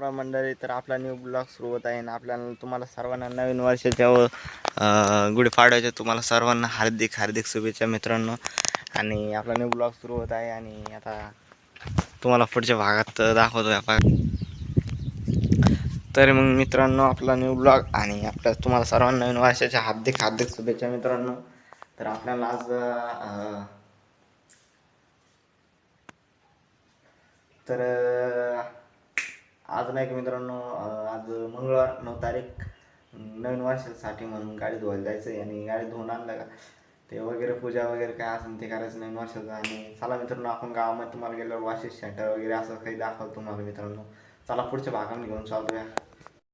राम मंडळी तर आपला न्यू ब्लॉग सुरू होत आहे आणि आपल्याला तुम्हाला सर्वांना नवीन वर्षाच्या व गुढीपाडव्याच्या तुम्हाला सर्वांना हार्दिक हार्दिक शुभेच्छा मित्रांनो. आणि आपला न्यू ब्लॉग सुरू होत आहे आणि आता तुम्हाला पुढच्या भागात दाखवतो आपण. तर मग मित्रांनो आपला न्यू ब्लॉग आणि आपल्या तुम्हाला सर्वांना नवीन वर्षाच्या हार्दिक हार्दिक शुभेच्छा मित्रांनो. तर आपल्याला आज तर आज नाही का मित्रांनो आज मंगळवार नऊ तारीख. नवीन वर्षासाठी म्हणून गाडी धुवायला जायचं आहे आणि गाडी धुवून आणलं का? ते वगैरे पूजा वगैरे काय असेल ते करायचं नवीन वर्षाचं. आणि चला मित्रांनो आपण गावामध्ये तुम्हाला गेल्यावर वाशिष सेंटर वगैरे असं काही दाखवतो तुम्हाला मित्रांनो. चला पुढच्या भागामध्ये घेऊन चालूया.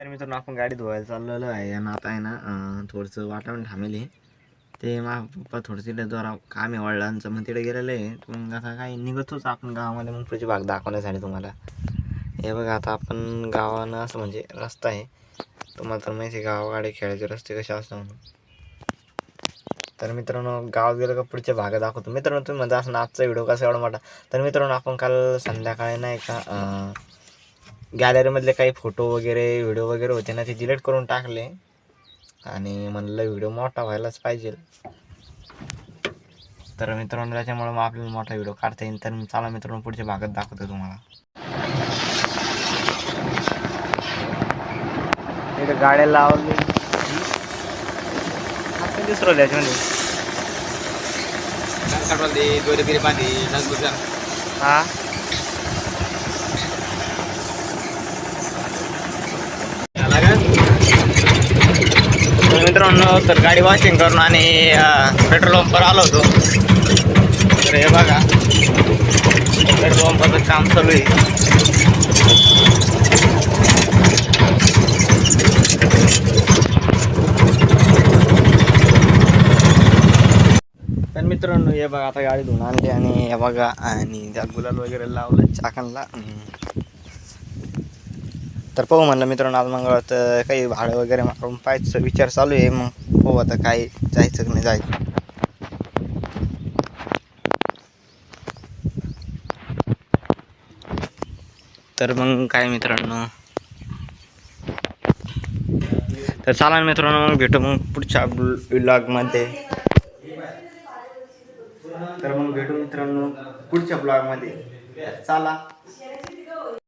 तर मित्रांनो आपण गाडी धुवायला चाललेलो आहे आणि आता आहे ना थोडंसं वातावरण थांबेल आहे. ते मा पप्पा थोडं तिथे जरा काम आहे वडिलांचं मग तिथे गेलेलं आहे. मग आता काही निघतोच आपण गावामध्ये. मग पुढची भाग दाखवण्यासाठी तुम्हाला. हे बघा आता आपण गावानं असं म्हणजे रस्ता आहे. तुम्हाला तर माहिती आहे गावाकडे खेळायचे रस्ते कसे असतात म्हणून. तर मित्रांनो गावात गेलं का पुढच्या भागात दाखवतो. मित्रांनो तुम्ही म्हणता असं आजचा व्हिडिओ कसा एवढा मोठा? तर मित्रांनो आपण काल संध्याकाळी नाही का गॅलरीमधले काही फोटो वगैरे व्हिडिओ वगैरे होते ना ते डिलीट करून टाकले. आणि म्हणलं व्हिडिओ मोठा व्हायलाच पाहिजे. तर मित्रांनो त्याच्यामुळे मग आपल्याला मोठा व्हिडिओ काढता येईल तर चला मित्रांनो पुढच्या भागात दाखवतो तुम्हाला. इथं गाड्या लावली. दिसरो त्याच्यामध्ये. हा झाला का तर मित्रांनो तर गाडी वॉशिंग करून आणि पेट्रोल पंपवर आलो होतो. तर हे बघा पेट्रोल पंपाचं काम चालू आहे. तर मित्रांनो हे बघा आता गाडी धुवून आणली आणि हे बघा आणि त्यात गुलाल वगैरे लावलं चाकणला तर पाहू म्हणलं मित्रांनो आज मंगळवार तर काही भाडं वगैरे मारून पाहायचं विचार चालू आहे. मग पाहू आता काय जायचं की नाही जायचं. तर मग काय मित्रांनो? तर चला मित्रांनो मग भेटू मग पुढच्या ब्लॉगमध्ये. तर मग भेटू मित्रांनो पुढच्या ब्लॉगमध्ये. चला.